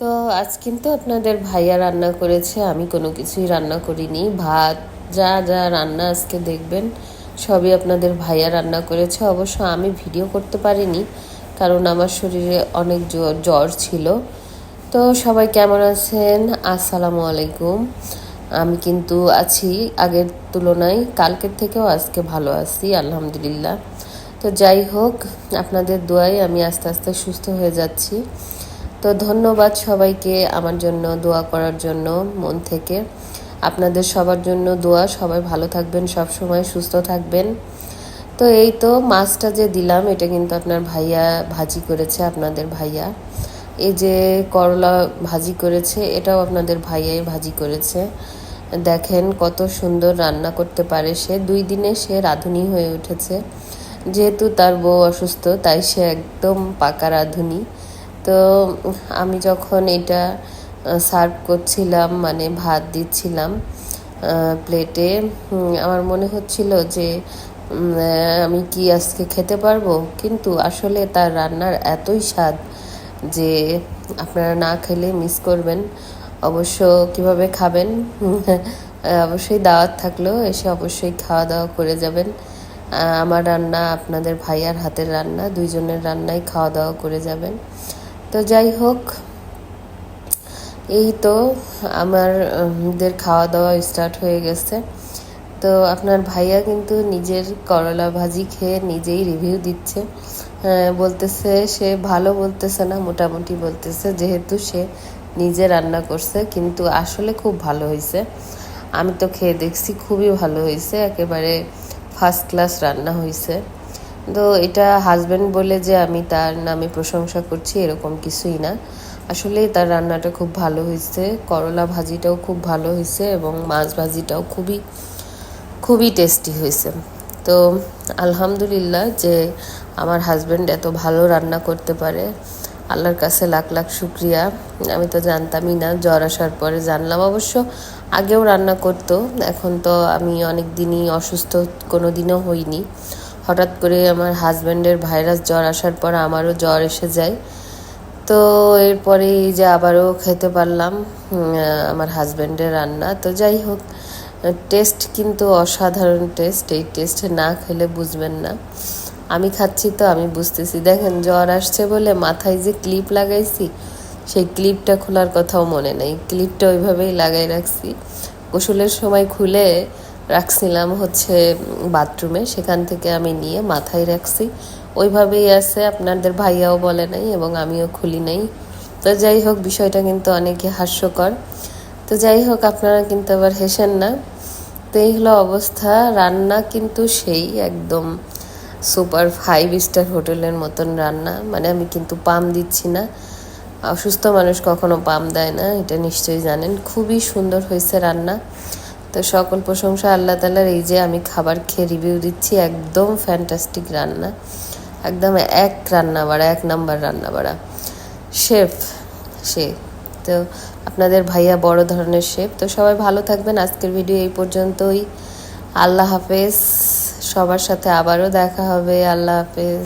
তো আজ কিন্তু আপনাদের ভাইয়া রান্না করেছে, আমি কোনো কিছুই রান্না করিনি। ভাত, যা যা রান্না আজকে দেখবেন, সবই আপনাদের ভাইয়া রান্না করেছে। অবশ্য আমি ভিডিও করতে পারিনি, কারণ আমার শরীরে অনেক জ্বর ছিল। তো সবাই কেমন আছেন? আসসালামু আলাইকুম। আমি কিন্তু আছি আগের তুলনায়, কালকের থেকেও আজকে ভালো আছি, আলহামদুলিল্লাহ। তো যাই হোক, আপনাদের দোয়ায় আমি আস্তে আস্তে সুস্থ হয়ে যাচ্ছি। তো ধন্যবাদ সবাইকে আমার জন্য দোয়া করার জন্য, মন থেকে। আপনাদের সবার জন্য দোয়া, সবাই ভালো থাকবেন, সব সময় সুস্থ থাকবেন। তো এই তো মাছটা যে দিলাম, এটা কিন্তু আপনার ভাইয়া ভাজি করেছে, আপনাদের ভাইয়া। এই যে করলা ভাজি করেছে, এটাও আপনাদের ভাইয়াই ভাজি করেছে। দেখেন কত সুন্দর রান্না করতে পারে সে। দুই দিনে সে রাঁধুনি হয়ে উঠেছে। যেহেতু তার বউ অসুস্থ, তাই সে একদম পাকা রাঁধুনি। তো আমি যখন এটা সার্ভ করছিলাম মানে ভাত দিচ্ছিলাম প্লেটে আমার মনে হচ্ছিল যে আমি কি আজকে খেতে পারব? কিন্তু আসলে তার রান্নার এতই স্বাদ যে আপনারা না খেলে মিস করবেন। অবশ্য কীভাবে খাবেন? অবশ্যই দাওয়াত থাকলেও এসে অবশ্যই খাওয়া দাওয়া করে যাবেন। আমার রান্না আপনাদের ভাইয়ার হাতের রান্না, দুইজনের রান্নাই খাওয়া দাওয়া করে যাবেন। তো যাই হোক, এই তো আমারদের খাওয়া দাওয়া স্টার্ট হয়ে গেছে। তো আপনার ভাইয়া কিন্তু নিজের করলা ভাজি খেয়ে নিজেই রিভিউ দিচ্ছে। বলতেছে সে ভালো বলতেছে না, মোটামুটি বলতেছে, যেহেতু সে নিজে রান্না করছে, কিন্তু আসলে খুব ভালো হয়েছে। আমি তো খেয়ে দেখছি, খুবই ভালো হয়েছে, একেবারে ফার্স্ট ক্লাস রান্না হয়েছে। তো এটা হাজব্যান্ড বলে যে আমি তার নামে প্রশংসা করছি, এরকম কিছুই না। আসলে তার রান্নাটা খুব ভালো হয়েছে, করলা ভাজিটাও খুব ভালো হয়েছে এবং মাছ ভাজিটাও খুবই খুবই টেস্টি হয়েছে। তো আলহামদুলিল্লাহ যে আমার হাজব্যান্ড এত ভালো রান্না করতে পারে। আল্লাহর কাছে লাখ লাখ শুক্রিয়া। আমি তো জানতামই না, জ্বর আসার পরে জানলাম। অবশ্য আগেও রান্না করতো, এখন তো আমি অনেক দিনই অসুস্থ কোনো দিনও হইনি। হঠাৎ করে আমার হাজব্যান্ডের ভাইরাস জ্বর আসার পর আমারও জ্বর এসে যায়। তো এরপরে যে আবারও খেতে পারলাম আমার হাজব্যান্ডের রান্না। তো যাই হোক টেস্ট কিন্তু অসাধারণ টেস্ট এই টেস্ট না খেলে বুঝবেন না। আমি খাচ্ছি তো, আমি বুঝতেছি। দেখেন, জ্বর আসছে বলে মাথায় যে ক্লিপ লাগাইছি, সেই ক্লিপটা খোলার কথাও মনে নেই। ক্লিপটা ওইভাবেই লাগাই রাখছি। গোসলের সময় খুলে রাখছিলাম হচ্ছে বাথরুমে, সেখান থেকে আমি নিয়ে মাথায় রাখছি। ওইভাবেই আছে, আপনাদের ভাইয়াও বলে নাই এবং আমিও খুলি নাই। তো যাই হোক, বিষয়টা কিন্তু অনেকে হাস্যকর। তো যাই হোক, আপনারা কিন্তু আবার হেসেন না। তো এই হলো অবস্থা। রান্না কিন্তু সেই একদম সুপার ফাইভ স্টার হোটেলের মতন রান্না। মানে আমি কিন্তু পাম দিচ্ছি না। অসুস্থ মানুষ কখনো পাম দেয় না, এটা নিশ্চয়ই জানেন। খুবই সুন্দর হয়েছে রান্না। তো সকল প্রশংসা আল্লাহ তালার এই যে আমি খাবার খেয়ে রিভিউ দিচ্ছি, একদম ফ্যান্টাস্টিক রান্না। একদম এক রান্না বাড়া এক নাম্বার রান্না বাড়া শেফ সে। তো আপনাদের ভাইয়া বড় ধরনের শেফ তো সবাই ভালো থাকবেন। আজকের ভিডিও এই পর্যন্তই। আল্লাহ হাফেজ। সবার সাথে আবারও দেখা হবে। আল্লাহ হাফেজ।